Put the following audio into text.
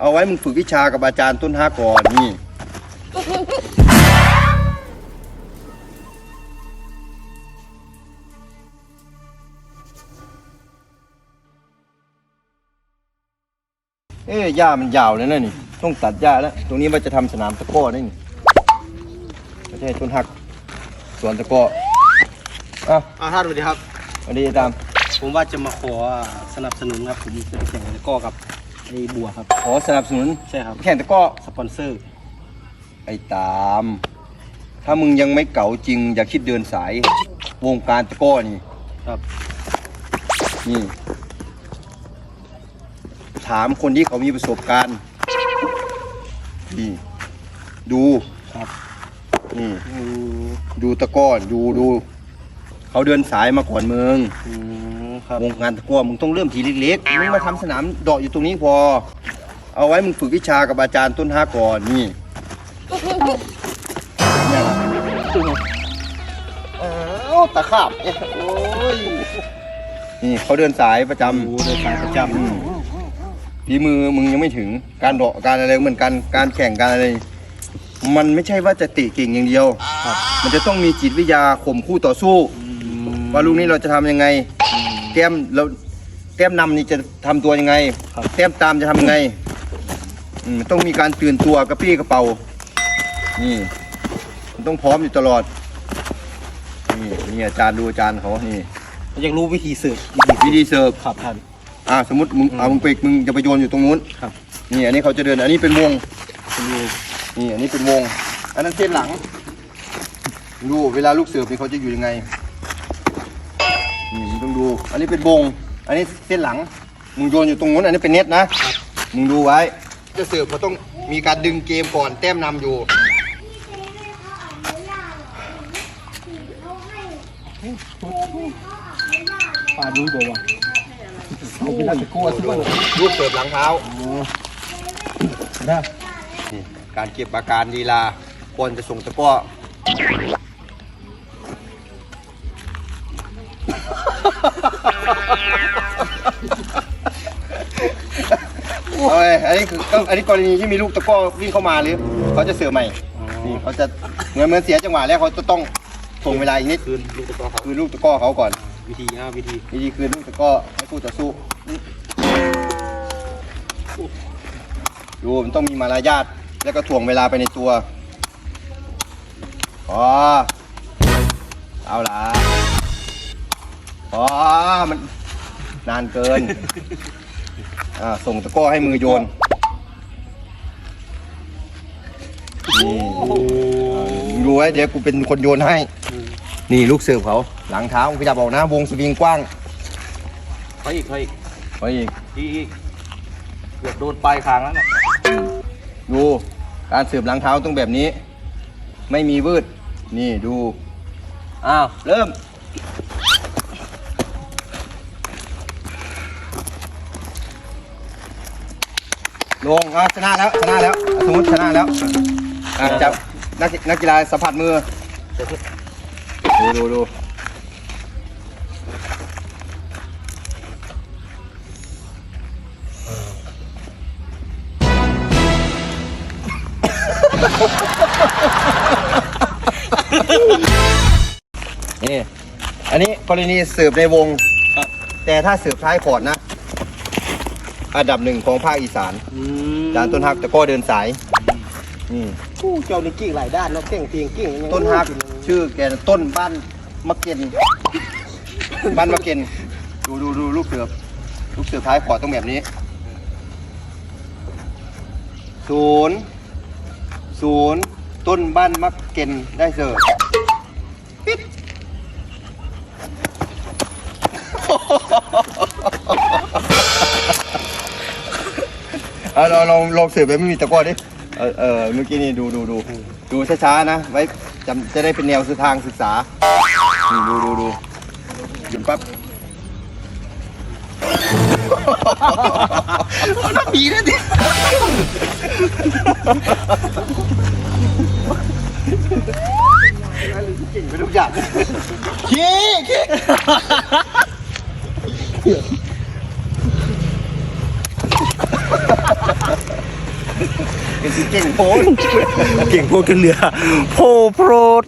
เอาไว้มึงฝึกวิชากับอาจารย์ต้นฮักก่อนนี่ เอ้ยหญ้ามันยาวเลยนะนี่ ต้องตัดหญ้าแล้ว ตรงนี้มันจะทำสนามตะกร้อได้นี่ไม่ใช่ต้นฮักสวนตะกร้ออะอ่าท่านสวัสดีครับ สวัสดีตาม ผมว่าจะมาขอสนับสนุนครับ ผมจะไปแข่งตะกร้อกับ ไอ้บัวครับขอสนับสนุนใช่ครับแข่งตะกร้อสปอนเซอร์ไอ้ตาม ถ้ามึงยังไม่เก๋าจริง อย่าคิดเดินสายวงการตะกร้อนี่ครับนี่ถามคนที่เขามีประสบการณ์นี่ดูครับนี่อืมดูตะกร้อดูดู เขาเดินสายมาก่อนมึงอืมครับ วงการตะกร้อมึงต้องเริ่มทีเล็กๆมึงมาทำสนามเดาะอยู่ตรงนี้พอ เอาไว้มึงฝึกวิชากับอาจารย์ต้นฮักก่อนนี่เนี่ยเอ้าตะขาบเนี่ยโอ้ยนี่เขาเดินสายประจำดูโดยสายประจอืมฝีมือมึงยังไม่ถึงการเดาะการอะไรเหมือนกันการแข่งการอะไรมันไม่ใช่ว่าจะเติเก่งอย่างเดียวำครับมันจะต้องมีจิตวิทยาข่มคู่ต่อสู้ ว่าลูกนี้เราจะทำยังไงแต้มเราแต้มนำนี่จะทำตัวยังไงครับ แต้มตามจะทำยังไงอืมต้องมีการตื่นตัวกระปี้กระเป๋า นี่มันต้องพร้อมอยู่ตลอด นี่นี่อาจารย์ดูอาจารย์เขานี่ อยากรู้วิธีสืบวิธีเสิร์ฟ ครับท่าน อ่าสมมติมึงเอามึงไปมึงจะไปโยนอยู่ตรงนู้นครับ นี่อันนี้เขาจะเดิน อันนี้เป็นวงดูนี่อันนี้เป็นวง อันนั้นเส้นหลัง ดูเวลาลูกเสือนี่เขาจะอยู่ยังไง นี่มึงต้องดู อันนี้เป็นวง อันนี้เส้นหลัง มึงโยนอยู่ตรงนู้น อันนี้เป็นเน็ตนะ มึงดูไว้ จะเสือเขาต้องมีการดึงเกมก่อน แต้มนำอยู่ปาดูบอกว่าเอาไปตะกร้อที่ว่าลูกเสิร์ฟหลังเท้าได้นี่การเก็บอาการดีลาก่อนจะส่งตะกร้อ เอาไว้อันนี้คือต้องอันนี้กรณีที่มีลูกตะกร้อวิ่งเข้ามาหรือเขาจะเสือใหม่นี่เขาจะเหมือนเหมือนเสียจังหวะแล้วเขาจะต้องส่งเวลาอีกนิดคืนลูกตะกร้อครับคือลูกตะกร้อเขาก่อนวิธีอ่าวิธีวิธีคืนลูกตะกร้อให้คู่ต่อสู้ดูมันต้องมีมารยาทแล้วก็ถ่วงเวลาไปในตัวพอเอาละ พอมันนานเกิน อ่า ส่งตะกร้อให้มือโยน นี่อ่ามึงดูไว้เดี๋ยวกูเป็นคนโยนให้ นี่ลูกเสิร์ฟเขา หลังเท้าขยับออกนะ วงสวิงกว้างเขาอีกเขาอีกไปอีก อีกอีกเกือบโดนปลายคางแล้วน่ะดูการเสิร์ฟหลังเท้าต้องแบบนี้ ไม่มีวืด นี่ดู อ้าว เริ่ม ลงอะชนะแล้วชนะแล้วอะสมมติชนะแล้วอะจับนักนักกีฬาสัมผัสมือ ดูดูดูนี่ อันนี้กรณีเสิร์ฟในวงครับแต่ถ้าเสิร์ฟท้ายคอร์ดนะ อันดับหนึ่งของภาคอีสานอืมจานต้นฮักตะกร้อเดินสายนี่ผู้เจ้านี่กิ้งหลายด้านเนาะเก่งเตียงกิ้งยังต้นฮักชื่อแกนะต้นบ้านมะเก็นบ้านมะเก็นดูดูดูลูกเสือลูกเสือท้ายขอต้องแบบนี้ศูนย์ศูนย์ต้นบ้านมะเก็นได้เสิร์ เอาลองลองลองเสิร์ฟแบบไม่มีตะกร้อดิเออเออเมื่อกี้นี่ดูดูดูดูช้าๆนะ ไว้จำจะได้เป็นแนวสื่อทางศึกษานี่ดูดูดูหยุดปั๊บน่าปีนะดิเก่งไปทุกอย่างขี้ขี้ เก่งโพสเก่งโพดกันเรือโพโพด